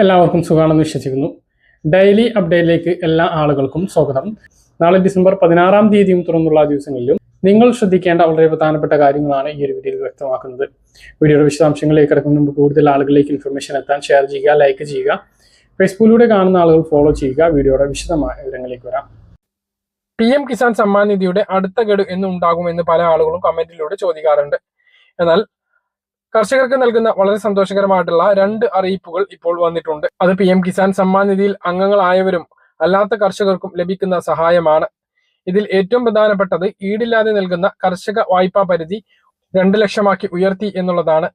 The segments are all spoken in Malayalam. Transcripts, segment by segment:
എല്ലാവർക്കും സുഖമാണെന്ന് വിശ്വസിക്കുന്നു. ഡെയിലി അപ്ഡേറ്റിലേക്ക് എല്ലാ ആളുകൾക്കും സ്വാഗതം. നാളെ ഡിസംബർ പതിനാറാം തീയതിയും തുറന്നുള്ള ദിവസങ്ങളിലും നിങ്ങൾ ശ്രദ്ധിക്കേണ്ട വളരെ പ്രധാനപ്പെട്ട കാര്യങ്ങളാണ് ഈ ഒരു വീഡിയോയിൽ വ്യക്തമാക്കുന്നത്. വീഡിയോയുടെ വിശദാംശങ്ങളിലേക്ക് കിടക്കുന്ന മുമ്പ് കൂടുതൽ ആളുകളിലേക്ക് ഇൻഫർമേഷൻ എത്താൻ ഷെയർ ചെയ്യുക ലൈക്ക് ചെയ്യുക. ഫേസ്ബുക്കിലൂടെ കാണുന്ന ആളുകൾ ഫോളോ ചെയ്യുക. വീഡിയോയുടെ വിശദമായ വിവരങ്ങളിലേക്ക് വരാം. പി എം കിസാൻ സമ്മാൻ നിധിയുടെ അടുത്ത ഗഡു എന്നുണ്ടാകുമെന്ന് പല ആളുകളും കമന്റിലൂടെ ചോദിക്കാറുണ്ട്. എന്നാൽ കർഷകർക്ക് നൽകുന്ന വളരെ സന്തോഷകരമായിട്ടുള്ള രണ്ട് അറിയിപ്പുകൾ ഇപ്പോൾ വന്നിട്ടുണ്ട്. അത് പി എം കിസാൻ സമ്മാൻ നിധിയിൽ അംഗങ്ങളായവരും അല്ലാത്ത കർഷകർക്കും ലഭിക്കുന്ന സഹായമാണ്. ഇതിൽ ഏറ്റവും പ്രധാനപ്പെട്ടത് ഈടില്ലാതെ നൽകുന്ന കർഷക വായ്പാ പരിധി രണ്ട് ലക്ഷമാക്കി ഉയർത്തി എന്നുള്ളതാണ്.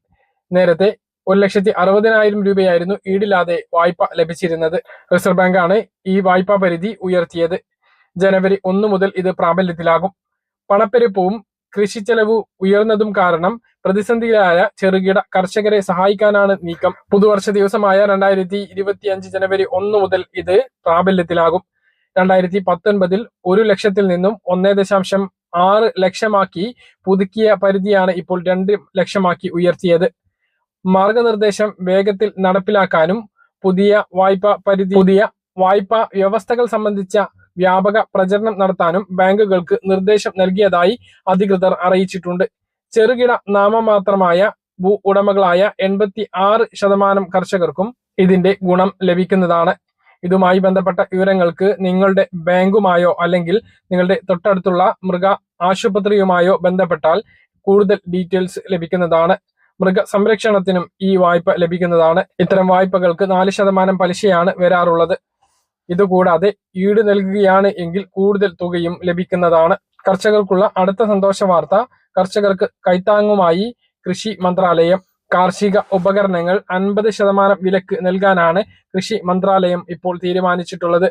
നേരത്തെ ഒരു ലക്ഷത്തി അറുപതിനായിരം രൂപയായിരുന്നു ഈടില്ലാതെ വായ്പ ലഭിച്ചിരുന്നത്. റിസർവ് ബാങ്ക് ആണ് ഈ വായ്പാ പരിധി ഉയർത്തിയത്. ജനുവരി ഒന്ന് മുതൽ ഇത് പ്രാബല്യത്തിലാകും. പണപ്പെരുപ്പവും കൃഷി ചെലവ് ഉയർന്നതും കാരണം പ്രതിസന്ധിയിലായ ചെറുകിട കർഷകരെ സഹായിക്കാനാണ് നീക്കം. പുതുവർഷ ദിവസമായ രണ്ടായിരത്തി ഇരുപത്തി അഞ്ച് ജനുവരി ഒന്ന് മുതൽ ഇത് പ്രാബല്യത്തിലാകും. രണ്ടായിരത്തി പത്തൊൻപതിൽ ഒരു ലക്ഷത്തിൽ നിന്നും ഒന്നേ ദശാംശം ആറ് ലക്ഷമാക്കി പുതുക്കിയ പരിധിയാണ് ഇപ്പോൾ രണ്ട് ലക്ഷമാക്കി ഉയർത്തിയത്. മാർഗനിർദ്ദേശം വേഗത്തിൽ നടപ്പിലാക്കാനും പുതിയ വായ്പ പരിധി പുതിയ വായ്പാ വ്യവസ്ഥകൾ സംബന്ധിച്ച വ്യാപക പ്രചരണം നടത്താനും ബാങ്കുകൾക്ക് നിർദ്ദേശം നൽകിയതായി അധികൃതർ അറിയിച്ചിട്ടുണ്ട്. ചെറുകിട നാമമാത്രമായ ഭൂ ഉടമകളായ എൺപത്തി ആറ് ശതമാനം കർഷകർക്കും ഇതിന്റെ ഗുണം ലഭിക്കുന്നതാണ്. ഇതുമായി ബന്ധപ്പെട്ട വിവരങ്ങൾക്ക് നിങ്ങളുടെ ബാങ്കുമായോ അല്ലെങ്കിൽ നിങ്ങളുടെ തൊട്ടടുത്തുള്ള മൃഗ ആശുപത്രിയുമായോ ബന്ധപ്പെട്ടാൽ കൂടുതൽ ഡീറ്റെയിൽസ് ലഭിക്കുന്നതാണ്. മൃഗ സംരക്ഷണത്തിനും ഈ വായ്പ ലഭിക്കുന്നതാണ്. ഇത്തരം വായ്പകൾക്ക് നാല് ശതമാനം പലിശയാണ് വരാറുള്ളത്. ഇതുകൂടാതെ ഈട് നൽകുകയാണ് എങ്കിൽ കൂടുതൽ തുകയും ലഭിക്കുന്നതാണ്. കർഷകർക്കുള്ള അടുത്ത സന്തോഷ വാർത്ത. കർഷകർക്ക് കൈത്താങ്ങുമായി കൃഷി മന്ത്രാലയം. കാർഷിക ഉപകരണങ്ങൾ അൻപത് ശതമാനം വിലക്ക് നൽകാനാണ് കൃഷി മന്ത്രാലയം ഇപ്പോൾ തീരുമാനിച്ചിട്ടുള്ളത്.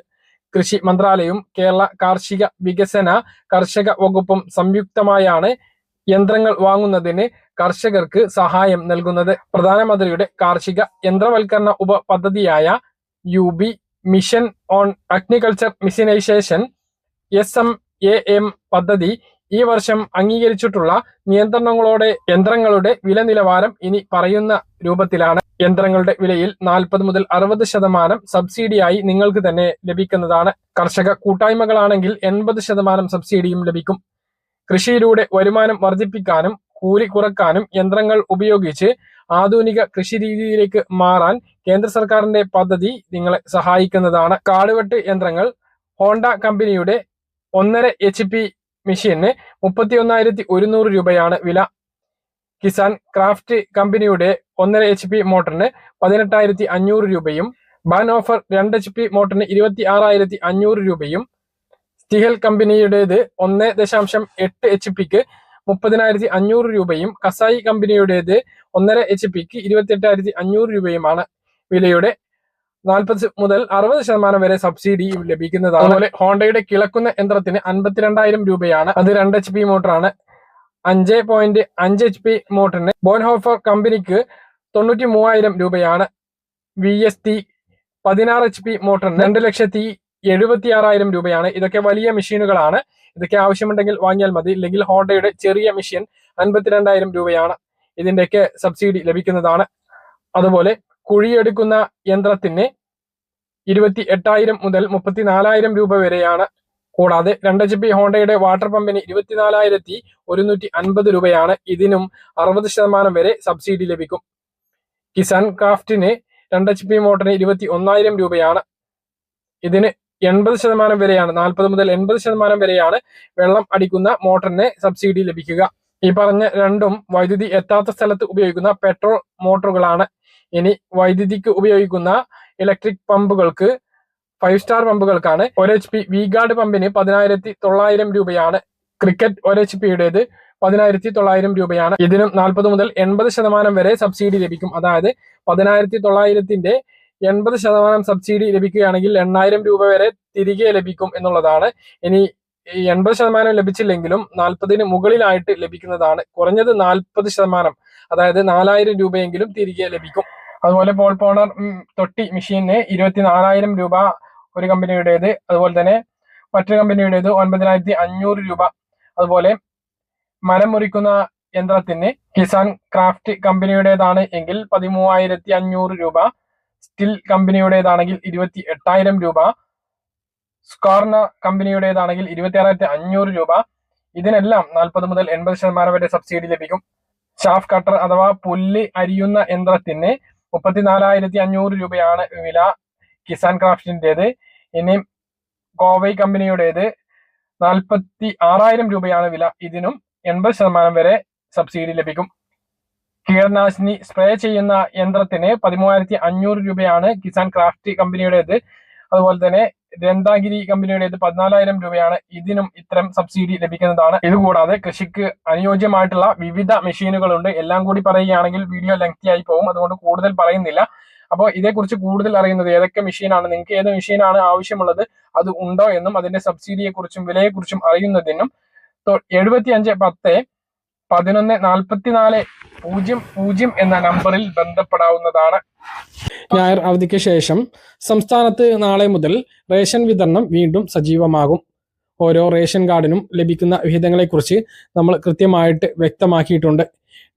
കൃഷി മന്ത്രാലയവും കേരള കാർഷിക വികസന കർഷക വകുപ്പും സംയുക്തമായാണ് യന്ത്രങ്ങൾ വാങ്ങുന്നതിന് കർഷകർക്ക് സഹായം നൽകുന്നത്. പ്രധാനമന്ത്രിയുടെ കാർഷിക യന്ത്രവൽക്കരണ ഉപ പദ്ധതിയായ U B mission on agriculture mechanisation S M A M പദ്ധതി ഈ വർഷം അംഗീകരിച്ചിട്ടുള്ള നിയന്ത്രണങ്ങളോടെ യന്ത്രങ്ങളുടെ വില നിലവാരം ഇനി പറയുന്ന രൂപത്തിലാണ്. യന്ത്രങ്ങളുടെ വിലയിൽ നാൽപ്പത് മുതൽ അറുപത് ശതമാനം സബ്സിഡിയായി നിങ്ങൾക്ക് തന്നെ ലഭിക്കുന്നതാണ്. കർഷക കൂട്ടായ്മകളാണെങ്കിൽ എൺപത് ശതമാനം സബ്സിഡിയും ലഭിക്കും. കൃഷിയിലൂടെ വരുമാനം വർദ്ധിപ്പിക്കാനും കൂലി കുറക്കാനും യന്ത്രങ്ങൾ ഉപയോഗിച്ച് ആധുനിക കൃഷി രീതിയിലേക്ക് മാറാൻ കേന്ദ്ര സർക്കാരിന്റെ പദ്ധതി നിങ്ങളെ സഹായിക്കുന്നതാണ്. കാടുവെട്ട് യന്ത്രങ്ങൾ ഹോണ്ട കമ്പനിയുടെ ഒന്നര എച്ച് പി മെഷീന് മുപ്പത്തി ഒന്നായിരത്തി ഒരുന്നൂറ് രൂപയാണ് വില. കിസാൻ ക്രാഫ്റ്റ് കമ്പനിയുടെ ഒന്നര എച്ച് പി മോട്ടറിന് പതിനെട്ടായിരത്തി അഞ്ഞൂറ് രൂപയും ബാൻ ഓഫർ രണ്ട് എച്ച് പി മോട്ടറിന് ഇരുപത്തി ആറായിരത്തി അഞ്ഞൂറ് രൂപയും സ്റ്റിഹൽ കമ്പനിയുടേത് ഒന്ന് ദശാംശം എട്ട് എച്ച് പിക്ക് മുപ്പതിനായിരത്തി അഞ്ഞൂറ് രൂപയും കസായി കമ്പനിയുടേത് ഒന്നര എച്ച് പിക്ക് ഇരുപത്തിയെട്ടായിരത്തി അഞ്ഞൂറ് രൂപയുമാണ് വിലയുടെ നാൽപ്പത് മുതൽ അറുപത് ശതമാനം വരെ സബ്സിഡി ലഭിക്കുന്നതാണ് അതുപോലെ ഹോണ്ടയുടെ കിളക്കുന്ന യന്ത്രത്തിന് അൻപത്തിരണ്ടായിരം രൂപയാണ്. അത് രണ്ട് എച്ച് പി മോട്ടറാണ്. അഞ്ച് പോയിന്റ് അഞ്ച് എച്ച് പി മോട്ടറിന് ബോൺഹോഫർ കമ്പനിക്ക് തൊണ്ണൂറ്റി മൂവായിരം രൂപയാണ്. വി എസ് ടി പതിനാറ് എച്ച് പി മോട്ടറിന് രണ്ട് ലക്ഷത്തി എഴുപത്തി ആറായിരം രൂപയാണ്. ഇതൊക്കെ വലിയ മെഷീനുകളാണ്. ഇതൊക്കെ ആവശ്യമുണ്ടെങ്കിൽ വാങ്ങിയാൽ മതി. ഇല്ലെങ്കിൽ ഹോണ്ടയുടെ ചെറിയ മെഷീൻ അൻപത്തിരണ്ടായിരം രൂപയാണ്. ഇതിന്റെയൊക്കെ സബ്സിഡി ലഭിക്കുന്നതാണ്. അതുപോലെ കുഴിയെടുക്കുന്ന യന്ത്രത്തിന് ഇരുപത്തി എട്ടായിരം മുതൽ മുപ്പത്തിനാലായിരം രൂപ വരെയാണ്. കൂടാതെ രണ്ട് എച്ച് പി ഹോണ്ടയുടെ വാട്ടർ പമ്പിന് ഇരുപത്തിനാലായിരത്തി ഒരുന്നൂറ്റി അൻപത് രൂപയാണ്. ഇതിനും അറുപത് ശതമാനം വരെ സബ്സിഡി ലഭിക്കും. കിസാൻ ക്രാഫ്റ്റിന് രണ്ട് എച്ച് പി മോട്ടറിന് ഇരുപത്തി ഒന്നായിരം രൂപയാണ്. ഇതിന് എൺപത് ശതമാനം വരെയാണ് നാൽപ്പത് മുതൽ എൺപത് ശതമാനം വരെയാണ് വെള്ളം അടിക്കുന്ന മോട്ടറിന് സബ്സിഡി ലഭിക്കുക. ഈ പറഞ്ഞ രണ്ടും വൈദ്യുതി എത്താത്ത സ്ഥലത്ത് ഉപയോഗിക്കുന്ന പെട്രോൾ മോട്ടോറുകളാണ്. ഇനി വൈദ്യുതിക്ക് ഉപയോഗിക്കുന്ന ഇലക്ട്രിക് പമ്പുകൾക്ക് ഫൈവ് സ്റ്റാർ പമ്പുകൾക്കാണ് ഒരു എച്ച് പി വി ഗാർഡ് പമ്പിന് പതിനായിരത്തി തൊള്ളായിരം രൂപയാണ്. ക്രിക്കറ്റ് ഒരു എച്ച് പിയുടേത് പതിനായിരത്തി തൊള്ളായിരം രൂപയാണ്. ഇതിനും നാൽപ്പത് മുതൽ എൺപത് ശതമാനം വരെ സബ്സിഡി ലഭിക്കും. അതായത് പതിനായിരത്തി തൊള്ളായിരത്തിന്റെ എൺപത് ശതമാനം സബ്സിഡി ലഭിക്കുകയാണെങ്കിൽ എണ്ണായിരം രൂപ വരെ തിരികെ ലഭിക്കും എന്നുള്ളതാണ്. ഇനി എൺപത് ശതമാനം ലഭിച്ചില്ലെങ്കിലും നാൽപ്പതിന് മുകളിലായിട്ട് ലഭിക്കുന്നതാണ്. കുറഞ്ഞത് നാൽപ്പത് ശതമാനം അതായത് നാലായിരം രൂപയെങ്കിലും തിരികെ ലഭിക്കും. അതുപോലെ പോൾ പോണർ തൊട്ടി മെഷീന് ഇരുപത്തി നാലായിരം രൂപ ഒരു കമ്പനിയുടേത് അതുപോലെ തന്നെ മറ്റൊരു കമ്പനിയുടേത് ഒൻപതിനായിരത്തി അഞ്ഞൂറ് രൂപ. അതുപോലെ മരം മുറിക്കുന്ന യന്ത്രത്തിന് കിസാൻ ക്രാഫ്റ്റ് കമ്പനിയുടേതാണ് എങ്കിൽ പതിമൂവായിരത്തി അഞ്ഞൂറ് രൂപ. സ്റ്റിൽ കമ്പനിയുടേതാണെങ്കിൽ ഇരുപത്തി എട്ടായിരം രൂപ സ്കോർണ കമ്പനിയുടേതാണെങ്കിൽ ഇരുപത്തി ആറായിരത്തി അഞ്ഞൂറ് രൂപ. ഇതിനെല്ലാം നാൽപ്പത് മുതൽ എൺപത് ശതമാനം വരെ സബ്സിഡി ലഭിക്കും. ഷാഫ് കട്ടർ അഥവാ പുല്ല് അരിയുന്ന യന്ത്രത്തിന് മുപ്പത്തിനാലായിരത്തി അഞ്ഞൂറ് രൂപയാണ് വില കിസാൻ ക്രാഫ്റ്റിന്റെത് ഇനിയും കോവൈ കമ്പനിയുടേത് നാൽപ്പത്തി ആറായിരം രൂപയാണ് വില. ഇതിനും എൺപത് ശതമാനം വരെ സബ്സിഡി ലഭിക്കും. കീടനാശിനി സ്പ്രേ ചെയ്യുന്ന യന്ത്രത്തിന് പതിമൂവായിരത്തി അഞ്ഞൂറ് രൂപയാണ് കിസാൻ ക്രാഫ്റ്റ് കമ്പനിയുടേത്. അതുപോലെ തന്നെ രന്താഗിരി കമ്പനിയുടേത് പതിനാലായിരം രൂപയാണ് ഇതിനും ഇത്തരം സബ്സിഡി ലഭിക്കുന്നതാണ്. ഇതുകൂടാതെ കൃഷിക്ക് അനുയോജ്യമായിട്ടുള്ള വിവിധ മെഷീനുകളുണ്ട്. എല്ലാം കൂടി പറയുകയാണെങ്കിൽ വീഡിയോ ലെങ്തി ആയി പോകും. അതുകൊണ്ട് കൂടുതൽ പറയുന്നില്ല. അപ്പോൾ ഇതേക്കുറിച്ച് കൂടുതൽ അറിയുന്നത് ഏതൊക്കെ മെഷീനാണ് നിങ്ങൾക്ക് ഏത് മെഷീനാണ് ആവശ്യമുള്ളത് അത് ഉണ്ടോ എന്നും അതിന്റെ സബ്സിഡിയെക്കുറിച്ചും വിലയെക്കുറിച്ചും വിലയെ അറിയുന്നതിനും എഴുപത്തി അഞ്ച് പത്ത് പതിനൊന്ന് നാൽപ്പത്തിനാല് പൂജ്യം പൂജ്യം എന്ന നമ്പറിൽ ബന്ധപ്പെടാവുന്നതാണ്. ഞായർ അവധിക്ക് ശേഷം സംസ്ഥാനത്ത് നാളെ മുതൽ റേഷൻ വിതരണം വീണ്ടും സജീവമാകും. ഓരോ റേഷൻ കാർഡിനും ലഭിക്കുന്ന വിഹിതങ്ങളെക്കുറിച്ച് നമ്മൾ കൃത്യമായിട്ട് വ്യക്തമാക്കിയിട്ടുണ്ട്.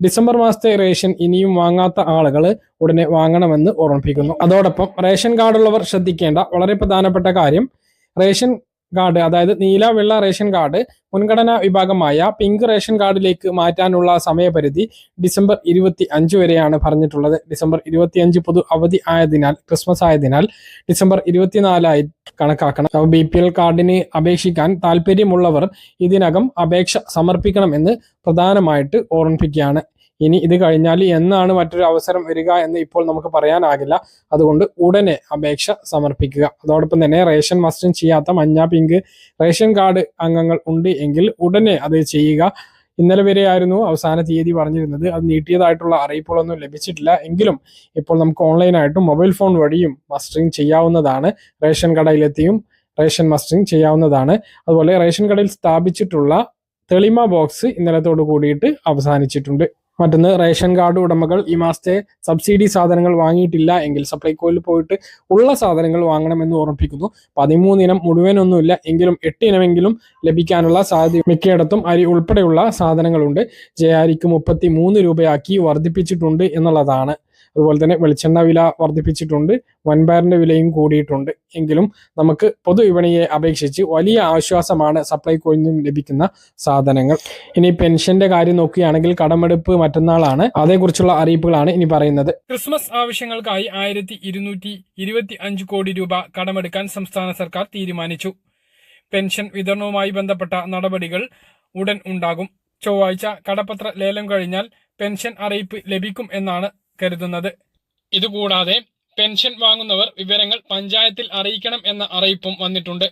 ഡിസംബർ മാസത്തെ റേഷൻ ഇനിയും വാങ്ങാത്ത ആളുകൾ ഉടനെ വാങ്ങണമെന്ന് ഓർമ്മിപ്പിക്കുന്നു. അതോടൊപ്പം റേഷൻ കാർഡുള്ളവർ ശ്രദ്ധിക്കേണ്ട വളരെ പ്രധാനപ്പെട്ട കാര്യം റേഷൻ കാർഡ് അതായത് നീല വെള്ള റേഷൻ കാർഡ് മുൻഗണനാ വിഭാഗമായ പിങ്ക് റേഷൻ കാർഡിലേക്ക് മാറ്റാനുള്ള സമയപരിധി ഡിസംബർ ഇരുപത്തി അഞ്ച് വരെയാണ് പറഞ്ഞിട്ടുള്ളത്. ഡിസംബർ ഇരുപത്തി അഞ്ച് പൊതു അവധി ആയതിനാൽ ക്രിസ്മസ് ആയതിനാൽ ഡിസംബർ ഇരുപത്തിനാലായി കണക്കാക്കണം. ബി പി എൽ കാർഡിന് അപേക്ഷിക്കാൻ താല്പര്യമുള്ളവർ ഇതിനകം അപേക്ഷ സമർപ്പിക്കണമെന്ന് പ്രധാനമായിട്ട് ഓർമ്മിപ്പിക്കുകയാണ്. ഇനി ഇത് കഴിഞ്ഞാൽ എന്നാണ് മറ്റൊരു അവസരം വരിക എന്ന് ഇപ്പോൾ നമുക്ക് പറയാനാകില്ല. അതുകൊണ്ട് ഉടനെ അപേക്ഷ സമർപ്പിക്കുക. അതോടൊപ്പം തന്നെ റേഷൻ മസ്റ്റിൻ ചെയ്യാത്ത മഞ്ഞ പിങ്ക് റേഷൻ കാർഡ് അംഗങ്ങൾ ഉണ്ട് എങ്കിൽ ഉടനെ അത് ചെയ്യുക. ഇന്നലെ വരെയായിരുന്നു അവസാന തീയതി പറഞ്ഞിരുന്നത്. അത് നീട്ടിയതായിട്ടുള്ള അറിയിപ്പുകളൊന്നും ലഭിച്ചിട്ടില്ല. എങ്കിലും ഇപ്പോൾ നമുക്ക് ഓൺലൈനായിട്ടും മൊബൈൽ ഫോൺ വഴിയും മസ്റ്ററിങ് ചെയ്യാവുന്നതാണ്. റേഷൻ കടയിലെത്തിയും റേഷൻ മസ്റ്ററിങ് ചെയ്യാവുന്നതാണ്. അതുപോലെ റേഷൻ കടയിൽ സ്ഥാപിച്ചിട്ടുള്ള തെളിമ ബോക്സ് ഇന്നലത്തോട് കൂടിയിട്ട് അവസാനിച്ചിട്ടുണ്ട്. മറ്റൊന്ന് റേഷൻ കാർഡ് ഉടമകൾ ഈ മാസത്തെ സബ്സിഡി സാധനങ്ങൾ വാങ്ങിയിട്ടില്ല എങ്കിൽ സപ്ലൈകോയിൽ പോയിട്ട് ഉള്ള സാധനങ്ങൾ വാങ്ങണമെന്ന് ഓർമ്മിപ്പിക്കുന്നു. പതിമൂന്നിനം മുഴുവനൊന്നുമില്ല എങ്കിലും എട്ട് ഇനമെങ്കിലും ലഭിക്കാനുള്ള സാധ്യത മിക്കയിടത്തും അരി ഉൾപ്പെടെയുള്ള സാധനങ്ങളുണ്ട്. ജയാരിക്ക് മുപ്പത്തി മൂന്ന് രൂപയാക്കി വർദ്ധിപ്പിച്ചിട്ടുണ്ട് എന്നുള്ളതാണ്. അതുപോലെ തന്നെ വെളിച്ചെണ്ണ വില വർദ്ധിപ്പിച്ചിട്ടുണ്ട്. വൻപയറിന്റെ വിലയും കൂടിയിട്ടുണ്ട്. എങ്കിലും നമുക്ക് പൊതുവിപണിയെ അപേക്ഷിച്ച് വലിയ ആശ്വാസമാണ് സപ്ലൈകോയിൽ നിന്നും ലഭിക്കുന്ന സാധനങ്ങൾ. ഇനി പെൻഷന്റെ കാര്യം നോക്കുകയാണെങ്കിൽ കടമെടുപ്പ് മറ്റന്നാളാണ്. അതേക്കുറിച്ചുള്ള അറിയിപ്പുകളാണ് ഇനി പറയുന്നത്. ക്രിസ്മസ് ആവശ്യങ്ങൾക്കായി ആയിരത്തി കോടി രൂപ കടമെടുക്കാൻ സംസ്ഥാന സർക്കാർ തീരുമാനിച്ചു. പെൻഷൻ വിതരണവുമായി ബന്ധപ്പെട്ട നടപടികൾ ഉടൻ ഉണ്ടാകും. ചൊവ്വാഴ്ച കടപ്പത്ര ലേലം കഴിഞ്ഞാൽ പെൻഷൻ അറിയിപ്പ് ലഭിക്കും എന്നാണ് കരുതുന്നത്. ഇതുകൂടാതെ പെൻഷൻ വാങ്ങുന്നവർ വിവരങ്ങൾ പഞ്ചായത്തിൽ അറിയിക്കണം എന്ന അറിയിപ്പും വന്നിട്ടുണ്ട്.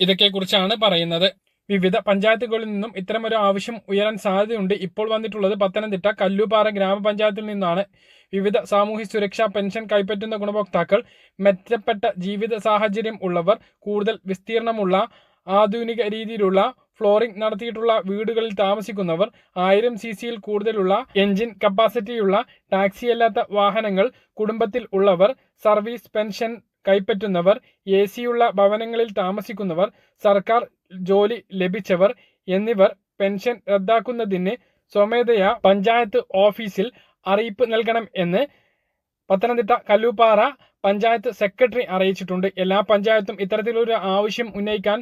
ഇതൊക്കെക്കുറിച്ചാണ് പറയുന്നത്. വിവിധ പഞ്ചായത്തുകളിൽ നിന്നും ഇത്തരമൊരു ആവശ്യം ഉയരാൻ സാധ്യതയുണ്ട്. ഇപ്പോൾ വന്നിട്ടുള്ളത് പത്തനംതിട്ട കല്ലുപാറ ഗ്രാമപഞ്ചായത്തിൽ നിന്നാണ്. വിവിധ സാമൂഹ്യ സുരക്ഷാ പെൻഷൻ കൈപ്പറ്റുന്ന ഗുണഭോക്താക്കൾ മെച്ചപ്പെട്ട ജീവിത സാഹചര്യം ഉള്ളവർ കൂടുതൽ വിസ്തീർണമുള്ള ആധുനിക രീതിയിലുള്ള ഫ്ലോറിംഗ് നടത്തിയിട്ടുള്ള വീടുകളിൽ താമസിക്കുന്നവർ ആയിരം സി സിയിൽ കൂടുതലുള്ള എഞ്ചിൻ കപ്പാസിറ്റിയുള്ള ടാക്സി അല്ലാത്ത വാഹനങ്ങൾ കുടുംബത്തിൽ ഉള്ളവർ സർവീസ് പെൻഷൻ കൈപ്പറ്റുന്നവർ എ സിയുള്ള ഭവനങ്ങളിൽ താമസിക്കുന്നവർ സർക്കാർ ജോലി ലഭിച്ചവർ എന്നിവർ പെൻഷൻ റദ്ദാക്കുന്നതിന് സ്വമേധയാ പഞ്ചായത്ത് ഓഫീസിൽ അറിയിപ്പ് നൽകണം എന്ന് പത്തനംതിട്ട കല്ലൂപ്പാറ പഞ്ചായത്ത് സെക്രട്ടറി അറിയിച്ചിട്ടുണ്ട്. എല്ലാ പഞ്ചായത്തും ഇത്തരത്തിലൊരു ആവശ്യം ഉന്നയിക്കാൻ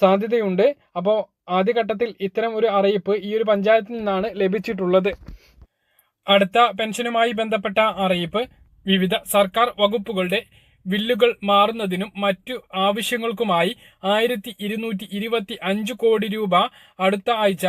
സാധ്യതയുണ്ട്. അപ്പോൾ ആദ്യഘട്ടത്തിൽ ഇത്തരം ഒരു അറിയിപ്പ് ഈ ഒരു പഞ്ചായത്തിൽ നിന്നാണ് ലഭിച്ചിട്ടുള്ളത്. അടുത്ത പെൻഷനുമായി ബന്ധപ്പെട്ട അറിയിപ്പ്. വിവിധ സർക്കാർ വകുപ്പുകളുടെ ബില്ലുകൾ മാറുന്നതിനും മറ്റു ആവശ്യങ്ങൾക്കുമായി ആയിരത്തി ഇരുന്നൂറ്റി ഇരുപത്തി അഞ്ച് കോടി രൂപ അടുത്ത ആഴ്ച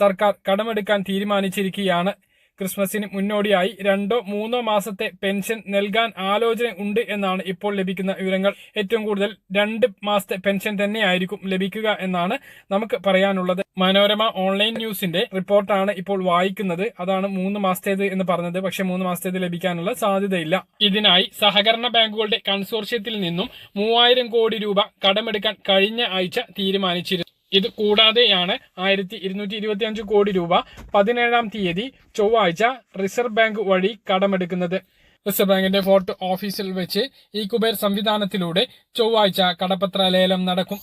സർക്കാർ കടമെടുക്കാൻ തീരുമാനിച്ചിരിക്കുകയാണ്. ക്രിസ്മസിന് മുന്നോടിയായി രണ്ടോ മൂന്നോ മാസത്തെ പെൻഷൻ നൽകാൻ ആലോചന ഉണ്ട് എന്നാണ് ഇപ്പോൾ ലഭിക്കുന്ന വിവരങ്ങൾ. ഏറ്റവും കൂടുതൽ രണ്ട് മാസത്തെ പെൻഷൻ തന്നെയായിരിക്കും ലഭിക്കുക എന്നാണ് നമുക്ക് പറയാനുള്ളത്. മനോരമ ഓൺലൈൻ ന്യൂസിന്റെ റിപ്പോർട്ടാണ് ഇപ്പോൾ വായിക്കുന്നത്. അതാണ് മൂന്ന് മാസത്തേത് എന്ന് പറഞ്ഞത്. പക്ഷെ മൂന്ന് മാസത്തേത് ലഭിക്കാനുള്ള സാധ്യതയില്ല. ഇതിനായി സഹകരണ ബാങ്കുകളുടെ കൺസോർഷ്യത്തിൽ നിന്നും മൂവായിരം കോടി രൂപ കടമെടുക്കാൻ കഴിഞ്ഞ ആഴ്ച തീരുമാനിച്ചിരുന്നു. ഇത് കൂടാതെയാണ് ആയിരത്തി ഇരുന്നൂറ്റി ഇരുപത്തി അഞ്ച് കോടി രൂപ പതിനേഴാം തീയതി ചൊവ്വാഴ്ച റിസർവ് ബാങ്ക് വഴി കടമെടുക്കുന്നത്. റിസർവ് ബാങ്കിന്റെ ഫോർട്ട് ഓഫീസിൽ വെച്ച് ഈ കുബേർ സംവിധാനത്തിലൂടെ ചൊവ്വാഴ്ച കടപ്പത്ര ലേലം നടക്കും.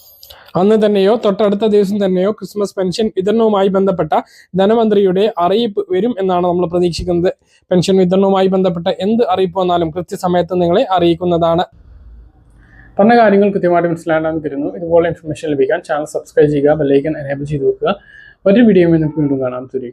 അന്ന് തന്നെയോ തൊട്ടടുത്ത ദിവസം തന്നെയോ ക്രിസ്മസ് പെൻഷൻ വിതരണവുമായി ബന്ധപ്പെട്ട ധനമന്ത്രിയുടെ അറിയിപ്പ് വരും എന്നാണ് നമ്മൾ പ്രതീക്ഷിക്കുന്നത്. പെൻഷൻ വിതരണവുമായി ബന്ധപ്പെട്ട എന്ത് അറിയിപ്പ് വന്നാലും കൃത്യസമയത്ത് നിങ്ങളെ അറിയിക്കുന്നതാണ്. പറഞ്ഞ കാര്യങ്ങൾ കൃത്യമായിട്ട് മനസ്സിലാക്കാൻ തരുന്നു. ഇതുപോലെ ഇൻഫർമേഷൻ ലഭിക്കാൻ ചാനൽ സബ്സ്ക്രൈബ് ചെയ്യുക ബെല്ലൈക്കൻ എനേബിൾ ചെയ്ത് വെക്കുക. ഒരു വീഡിയോ നമുക്ക് വീണ്ടും കാണാം. തുരി